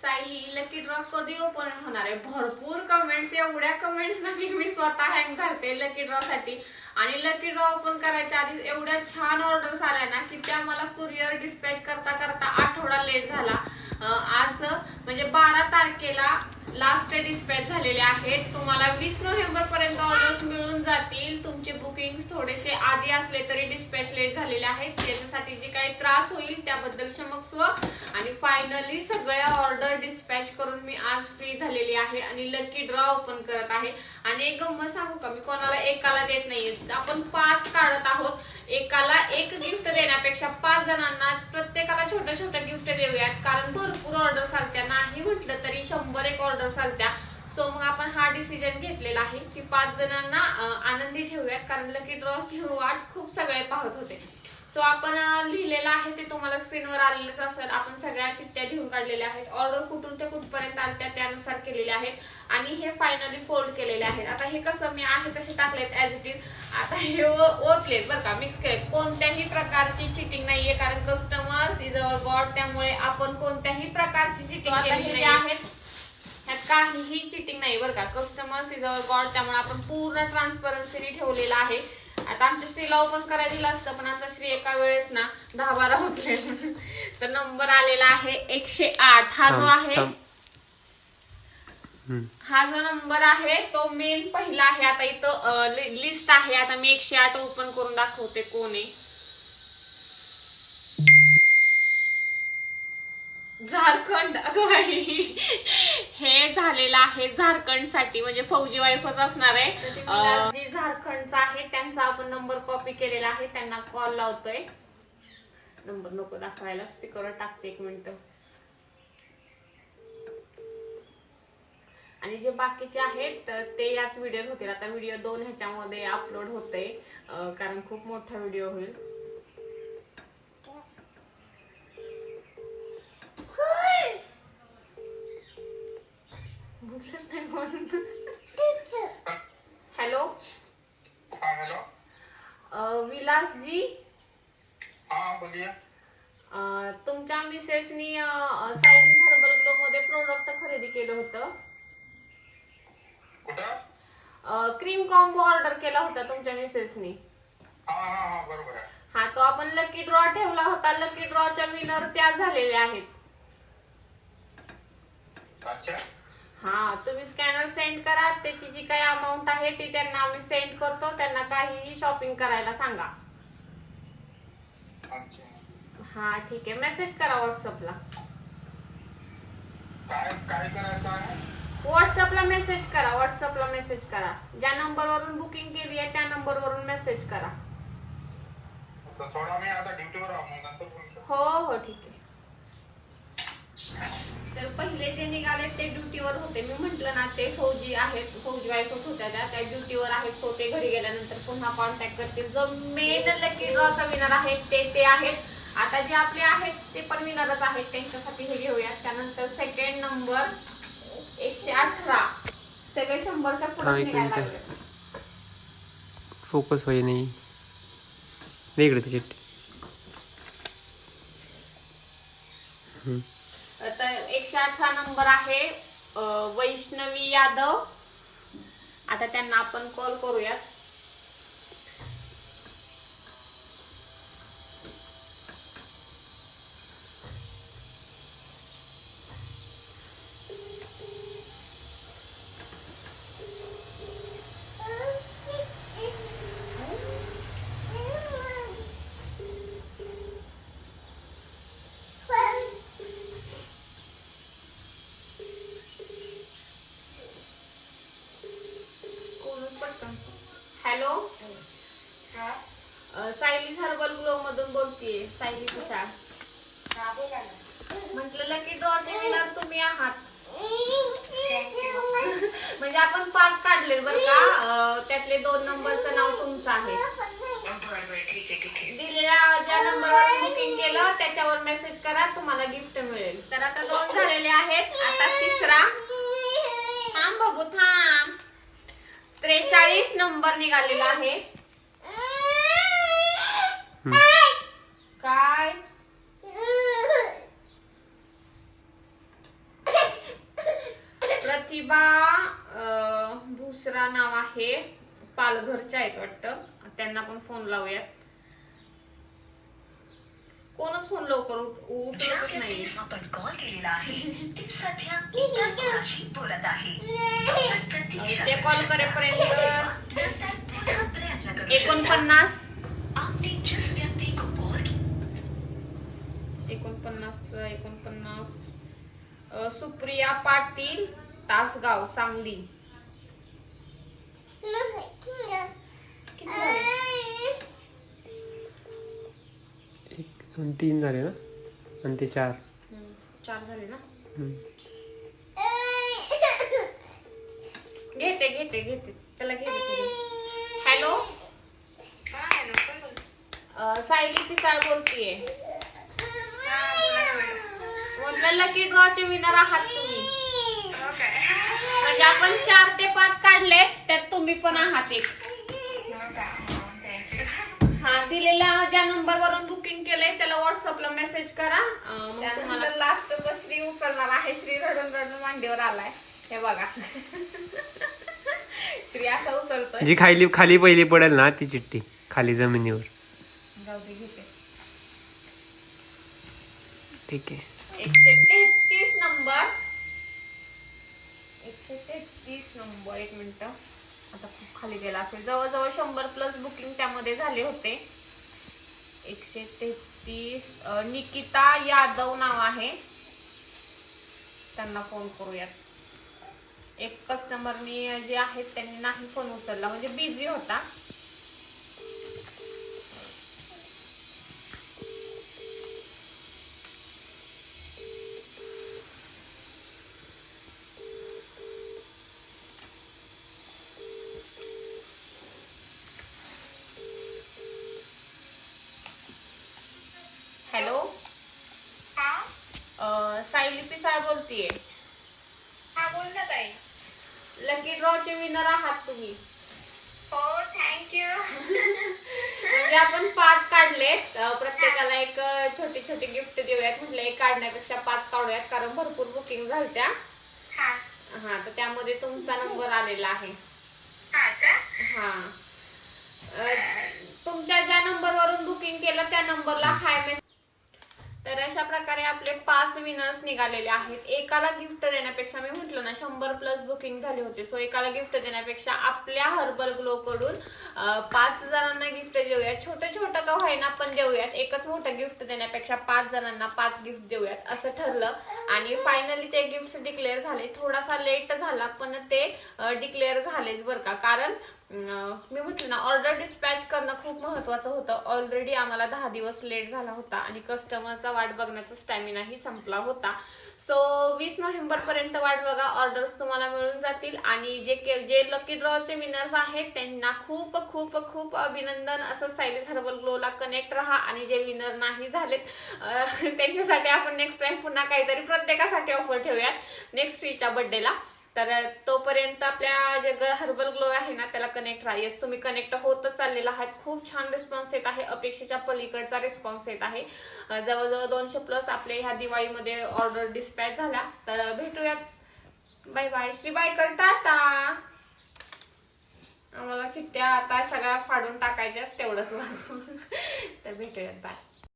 Sayali lucky draw कधी open होणार आहे? भरपूर कमेंट्स एवढ्या कमेंट्स ना की मी स्वतः हँग झालते लकी ड्रॉ साठी. आणि लकी ड्रॉ ओपन करायच्या आधी एवढ्या छान ऑर्डर्स आल्या ना की त्या मला कुरिअर डिस्पॅच करता करता आठवडा लेट झाला. आज म्हणजे बारा तारखेला लास्ट डिस्पॅच झालेले आहेत. तुम्हाला वीस नोव्हेंबर पर्यंत ऑर्डर्स मिळून जातील. तुमचे बुकिंग थोडेसे आधी असले तरी डिस्पॅच लेट झालेले आहेत. त्याच्यासाठी जे काही त्रास होईल त्याबद्दल क्षमस्व आणि फायनली सगळ्या ऑर्डर डिस्पॅच करून मी आज फ्री झालेली आहे आणि लकी ड्रॉ ओपन करत आहे. आणि एक गंमत सांगू का? मी कोणाला एकाला देत नाहीये. आपण पाच काढत आहोत. एकाला एक गिफ्ट देण्यापेक्षा पाच जणांना प्रत्येकाला छोटं छोटं गिफ्ट देऊयात. कारण भरपूर ऑर्डर सारख्या नाही म्हटलं तरी शंभर एक ऑर्डर चालत्या सो मग आपण हा डिसिजन घेतलेला आहे की पाच जणांना आनंदी ठेवूयात. कारण लकी ड्रॉची वाट खूप सगळे पाहत होते. सो आपण लिहिलेलं आहे ते तुम्हाला स्क्रीनवर आलेलंच असेल. आपण सगळ्या चिठ्ठ्या लिहून काढलेल्या आहेत. ऑर्डर कुठून ते कुठपर्यंत आल्या त्यानुसार केलेले आहेत. आणि हे फायनली फोल्ड केलेले आहेत. आता हे कसं मी आहे तसे टाकलेत ऍज इट इज आता हे ओतलेत बरं का मिक्स केलेत. कोणत्याही प्रकारची चिटिंग नाहीये. कारण कस्टमर्स इज अवर गॉड त्यामुळे आपण कोणत्याही प्रकारची चिटिंग आहेत काहीही चिटिंग नाही बरं का. कस्टमर्स इज अवर गॉड त्यामुळे आपण पूर्ण ट्रान्सपरन्सीने ठेवलेलं आहे. आता आमच्या श्रीला ओपन करायला दिलं असतं पण आमचा श्री एका वेळेस ना दहा बारा होते तर नंबर आलेला आहे एकशे आठ. हा जो आहे. हा जो नंबर आहे तो मेन पहिला आहे. आता इथं लिस्ट आहे. आता मी एकशे आठ ओपन करून दाखवते कोण आहे. झारखंड अगं बाई. हे झालेलं आहे झारखंडसाठी म्हणजे फौजी वाईफच असणार आहे. जी झारखंडचा आहे त्यांचा आपण नंबर कॉपी केलेला आहे त्यांना कॉल लावतोय. नंबर नको दाखवायला स्पीकरवर टाकते एक मिनिट. आणि जे बाकीचे आहेत ते याच व्हिडिओत होतील. आता व्हिडिओ दोन ह्याच्यामध्ये अपलोड होते कारण खूप मोठा व्हिडिओ होईल. हॅलो हाँ हेलो विलास जी हाँ तुमच्या मिसेसनी सायली हर्बल ग्लो मध्ये प्रोडक्ट खरेदी केलं होतं. क्रीम कॉम्बो ऑर्डर केला होता तुमच्या मिसेसनी. हाँ हाँ हाँ हा तो आपण लकी ड्रॉ ठेवला होता. लकी ड्रॉच्या विनर त्या झालेल्या आहेत. अच्छा. हा तुम्ही स्कॅनर सेंड करा. त्याची जी काही अमाऊंट आहे ती त्यांना आम्ही सेंड करतो. त्यांना काहीही शॉपिंग करायला सांगा. हा ठीक आहे. मेसेज करा व्हॉट्सअपला काय काय करायचं आहे? व्हॉट्सअपला मेसेज करा. व्हॉट्सअपला मेसेज करा. ज्या नंबरवरून बुकिंग केली आहे त्या नंबरवरून मेसेज करा. थोडा मी आता ड्युटीवर. हो हो ठीक आहे. तर पहिले जे निघाले ते ड्युटीवर होते. मी म्हंटल ना ते फौजी आहेत फौजी वाईफच होत्या त्या. त्या ड्युटीवर आहेत सो ते घरी गेल्यानंतर पुन्हा कॉन्टॅक्ट करतील. जो मेन लकी ड्रॉचा विनर आहे ते ते आहेत. आता जे आपले आहेत ते पण विनरच आहेत. त्यांच्यासाठी हे घेऊयात त्यानंतर सेकंड नंबर एकशे अठरा. सगळे शंभरच्या पुढे निघायला. लागले. फोकस होई नाही. इकडे ती चिठ्ठी नंबर आहे वैष्णवी यादव. आता त्यांना आपण कॉल करूयात. हॅलो? हा? सायली हर्बल ग्लो मधून बोलतीये. सायली कुसाळ हा, बोला ना. म्हटलं की ड्रॉचे विनर तुम्ही आहात. म्हणजे आपण पाच काढले बरं का? त्यातले दोन नंबरचं नाव तुमचं आहे. दिलेल्या ज्या नंबरवर बुकिंग केलं त्याच्यावर मेसेज करा तुम्हाला गिफ्ट मिळेल. तर आता दोन झालेले आहेत. आता तिसरा. थांब बघू थांब. त्रेचाळीस नंबर निघालेला आहे. काय? प्रतिभा भुसरा नाव आहे पालघरच्या आहेत वाटतं. त्यांना पण फोन लावूयात. कोणच फोन लवकर उचलतच नाही आपण कॉल केलेला आहे. बोलत आहे. ते कॉल करेपर्यंत. एकोणपन्नास. एकोणपन्नास एकोणपन्नास. सुप्रिया पाटील तासगाव सांगली. तीन झाले ना? आणि ते चार. चार झाले ना? घेते घेते. त्याला घेते हॅलो सायली पिसाळ बोलतीये. म्हटलं लकी ड्रॉचे विनर आहात तुम्ही. म्हणजे आपण चार ते पाच काढले त्यात तुम्ही पण आहात एक. हा दिलेल्या ज्या नंबर वरून बुकिंग केलंय त्याला व्हॉट्सअपला मेसेज करा. अं, मग तुम्हाला लास्ट श्री उचलणार आहे. श्री रडून रडून मांडीवर आलाय. हे बघा. श्री असा उचलतोय. जी खाली खाली पहिली पडेल ना ती चिठ्ठी खाली जमिनीवर. जाऊ दे घेते. ठीक आहे. एकशे तेहतीस नंबर. एकशे तेहतीस नंबर एक मिनिट. आता खूप खाली गेला असेल. जवळजवळ शंभर प्लस बुकिंग त्यामध्ये झाले होते. एकशे तेहतीस निकिता यादव नाव आहे. त्यांना फोन करूयात. एक कस्टमरनी जे आहेत त्यांनी नाही फोन उचलला. म्हणजे बिझी होता हॅलो अं, सायली पिसाळ बोलतीये हा बोल ना ताई लकी ड्रॉचे विनर आहात तुम्ही. हो थँक्यू म्हणजे आपण पाच काढलेत. अं, प्रत्येकाला एक छोटी छोटी गिफ्ट देऊयात. म्हटलं एक काढण्यापेक्षा पाच काढूयात कारण भरपूर बुकिंग झालत्या. हा. हा तर त्यामध्ये तुमचा नंबर आलेला आहे. हा हा. तुमच्या ज्या नंबरवरून बुकिंग केलं त्या नंबरला हाय मेसेज तर अशा प्रकारे आपले पाच विनर्स निघालेले आहेत. एकाला गिफ्ट देण्यापेक्षा मी म्हटलं ना शंभर प्लस बुकिंग झाले होते. सो एकाला गिफ्ट देण्यापेक्षा आपल्या हर्बल ग्लो कडून पाच जणांना गिफ्ट देऊयात. छोटं छोटं का होईना पण देऊयात. एकच मोठं गिफ्ट देण्यापेक्षा पाच जणांना पाच गिफ्ट देऊयात असं ठरलं. आणि फायनली ते गिफ्ट डिक्लेअर झाले. थोडासा लेट झाला पण ते डिक्लेअर झालेच बरं का. कारण मी म्हटलं ना ऑर्डर डिस्पॅच करणं खूप महत्वाचं होतं. ऑलरेडी आम्हाला दहा दिवस लेट झाला होता आणि कस्टमरचा वाट बघण्याचा स्टॅमिनाही संपला होता. सो वीस नोव्हेंबर पर्यंत वाट बघा ऑर्डर्स तुम्हाला मिळून जातील. आणि जे के- जे लकी ड्रॉचे विनर्स आहेत त्यांना खूप खूप खूप अभिनंदन. असं सायलीस हर्बल ग्लोला कनेक्ट राहा. आणि जे विनर नाही झालेत त्यांच्यासाठी आपण नेक्स्ट टाइम पुन्हा काहीतरी प्रत्येकासाठी ऑफर ठेवूयात. नेक्स्ट फ्रीच्या बर्थडेला तर तोपर्यंत आपल्या जे हर्बल ग्लो आहे ना त्याला कनेक्ट राहा. येस तुम्ही कनेक्ट होतच चाललेला आहात. खूप छान रिस्पॉन्स येत आहे. अपेक्षेच्या पलीकडचा रिस्पॉन्स येत आहे. जवळजवळ दोनशे प्लस आपल्या ह्या दिवाळीमध्ये ऑर्डर डिस्पॅच झाल्या तर भेटूयात. Bye bye Shri bye tata! आम्हाला चिठ्ठ्या आता सगळ्या फाडून टाकायच्या तेवढंच वाचून. तर भेटूयात. बाय